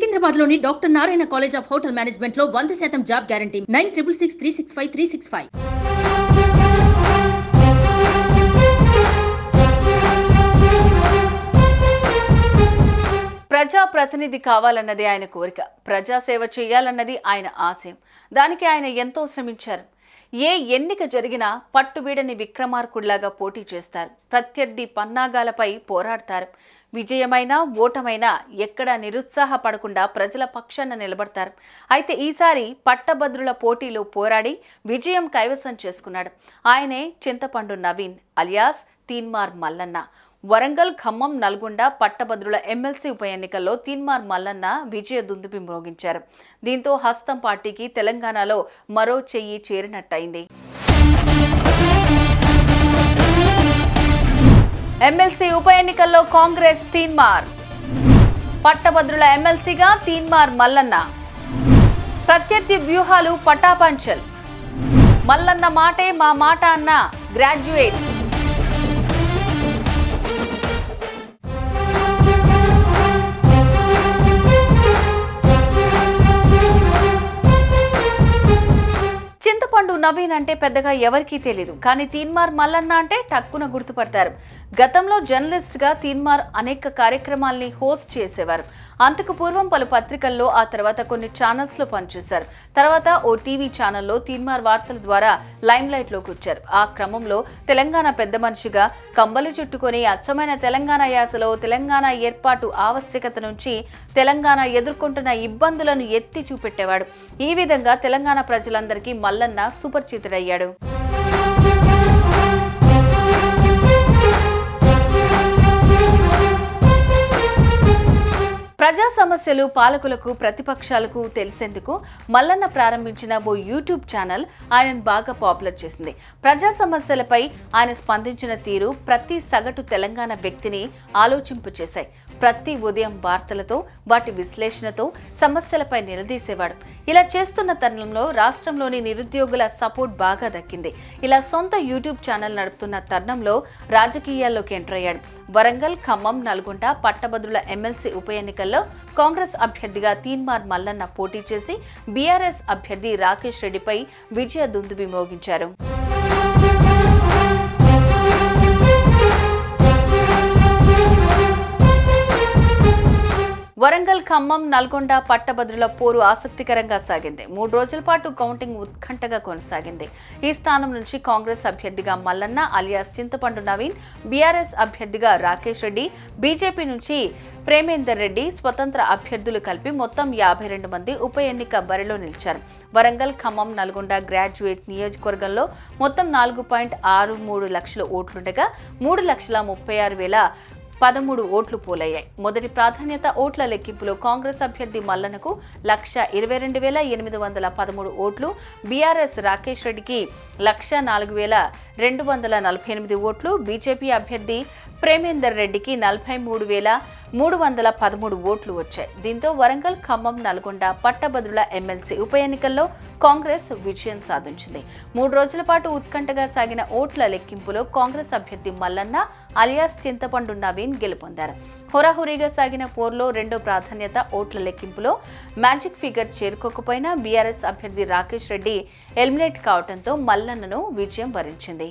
సికింద్రాబాద్లోని doctor Narayana college of hotel మేనేజ్మెంట్లో వంద శాతం job guarantee. Nine triple six three six five three six five. ప్రజా ప్రతినిధి కావాలన్నది ఆయన కోరిక. ప్రజాసేవ చేయాలన్నది ఆయన ఆశయం. దానికి ఆయన ఎంతో శ్రమించారు. ఏ ఎన్నిక జరిగినా పట్టుబీడని విక్రమార్కుడిలాగా పోటీ చేస్తారు. ప్రత్యర్థి పన్నాగాలపై పోరాడతారు. విజయమైనా ఓటమైనా ఎక్కడా నిరుత్సాహపడకుండా ప్రజల పక్షాన నిలబడతారు. అయితే ఈసారి పట్టభద్రుల పోటీలో పోరాడి విజయం కైవసం చేసుకున్నాడు. ఆయనే చింతపండు నవీన్ అలియాస్ తీన్మార్ మల్లన్న. వరంగల్ ఖమ్మం నల్గొండ పట్టభద్రుల ఎమ్మెల్సీ ఉప ఎన్నికల్లో తీన్మార్ మల్లన్న విజయ దుందుపి మ్రోగించారు. దీంతో హస్తం పార్టీకి తెలంగాణలో మరో చెయ్యి చేరినట్టయింది. ఎమ్మెల్సీ ఉప ఎన్నికల్లో కాంగ్రెస్ తీన్మార్. పట్టభద్రుల ఎమ్మెల్సీగా తీన్మార్ మల్లన్న. ప్రత్యర్థి వ్యూహాలు పటాపంచల్. మల్లన్న మాటే మా మాట అన్న గ్రాడ్యుయేట్. నవీన్ అంటే పెద్దగా ఎవరికీ తెలియదు కానీ తీన్మార్ మల్లన్న అంటే టక్కున గుర్తుపడతారు. గతంలో జర్నలిస్ట్గా తీన్మార్ అనేక కార్యక్రమాల్ని హోస్ట్ చేసేవారు. అంతకు పూర్వం పలు పత్రికల్లో ఆ తర్వాత కొన్ని ఛానల్స్లో పనిచేశారు. తర్వాత ఓ టీవీ ఛానల్లో తీన్మార్ వార్తల ద్వారా లైమ్ లైట్లోకి వచ్చారు. ఆ క్రమంలో తెలంగాణ పెద్ద మనిషిగా కంబలు చుట్టుకొని అచ్చమైన తెలంగాణ యాసలో తెలంగాణ ఏర్పాటు ఆవశ్యకత నుంచి తెలంగాణ ఎదుర్కొంటున్న ఇబ్బందులను ఎత్తి చూపెట్టేవాడు. ఈ విధంగా తెలంగాణ ప్రజలందరికీ మల్లన్న సుపరిచితుడయ్యాడు. ప్రజా సమస్యలు పాలకులకు ప్రతిపక్షాలకు తెలిసేందుకు మల్లన్న ప్రారంభించిన ఓ యూట్యూబ్ ఛానల్ ఆయనను బాగా పాపులర్ చేసింది. ప్రజా సమస్యలపై ఆయన స్పందించిన తీరు ప్రతి సగటు తెలంగాణ వ్యక్తిని ఆలోచింపచేశాయి. ప్రతి ఉదయం వార్తలతో వాటి విశ్లేషణతో సమస్యలపై నిలదీసేవాడు. ఇలా చేస్తున్న తరుణంలో రాష్ట్రంలోని నిరుద్యోగుల సపోర్ట్ బాగా దక్కింది. ఇలా సొంత యూట్యూబ్ ఛానల్ నడుపుతున్న తరుణంలో రాజకీయాల్లోకి ఎంటర్ అయ్యాడు. వరంగల్ ఖమ్మం నల్గొండ పట్టభద్రుల ఎమ్మెల్సీ ఉప ఎన్నికల్లో కాంగ్రెస్ అభ్యర్థిగా తీన్మార్ మల్లన్న పోటీ చేసి బీఆర్ఎస్ అభ్యర్థి రాకేష్ రెడ్డిపై విజయ దుందుబి మోగించారు. ఖమ్మం నల్గొండ పట్టభద్రుల పోరు ఆసక్తికరంగా సాగింది. మూడు రోజుల పాటు కౌంటింగ్ ఉత్కంఠగా కొనసాగింది. ఈ స్థానం నుంచి కాంగ్రెస్ అభ్యర్థిగా మల్లన్న అలియాస్ చింతపండు నవీన్ బీఆర్ఎస్ అభ్యర్థిగా రాకేష్ రెడ్డి బీజేపీ నుంచి ప్రేమేందర్ రెడ్డి స్వతంత్ర అభ్యర్థులు కలిపి మొత్తం యాభై రెండు మంది ఉప ఎన్నిక బరిలో నిలిచారు. వరంగల్ ఖమ్మం నల్గొండ గ్రాడ్యుయేట్ నియోజకవర్గంలో మొత్తం నాలుగు పాయింట్ ఆరు మూడు లక్షల ఓట్లుండగా మూడు లక్షల ముప్పై ఆరు వేల పదమూడు ఓట్లు పోలయ్యాయి. మొదటి ప్రాధాన్యత ఓట్ల లెక్కింపులో కాంగ్రెస్ అభ్యర్థి మల్లనకు లక్ష ఇరవై రెండు వేల ఎనిమిది వందల పదమూడు ఓట్లు బీఆర్ఎస్ రాకేష్ రెడ్డికి లక్ష నాలుగు వేల రెండు వందల నలభై ఎనిమిది ఓట్లు బీజేపీ అభ్యర్థి ప్రేమేందర్ రెడ్డికి నలభై మూడు వేల మూడు వందల పదమూడు ఓట్లు వచ్చాయి. దీంతో వరంగల్ ఖమ్మం నల్గొండ పట్టభద్రుల ఎమ్మెల్సీ ఉప ఎన్నికల్లో కాంగ్రెస్ విజయం సాధించింది. మూడు రోజుల పాటు ఉత్కంఠగా సాగిన ఓట్ల లెక్కింపులో కాంగ్రెస్ అభ్యర్థి మల్లన్న అలియాస్ చింతపండు నవీన్ గెలుపొందారు. హోరాహోరీగా సాగిన పోర్లో రెండో ప్రాధాన్యత ఓట్ల లెక్కింపులో మ్యాజిక్ ఫిగర్ చేరుకోకపోయినా బీఆర్ఎస్ అభ్యర్థి రాకేష్ రెడ్డి ఎలిమినేట్ కావడంతో మల్లన్నను విజయం వరించింది.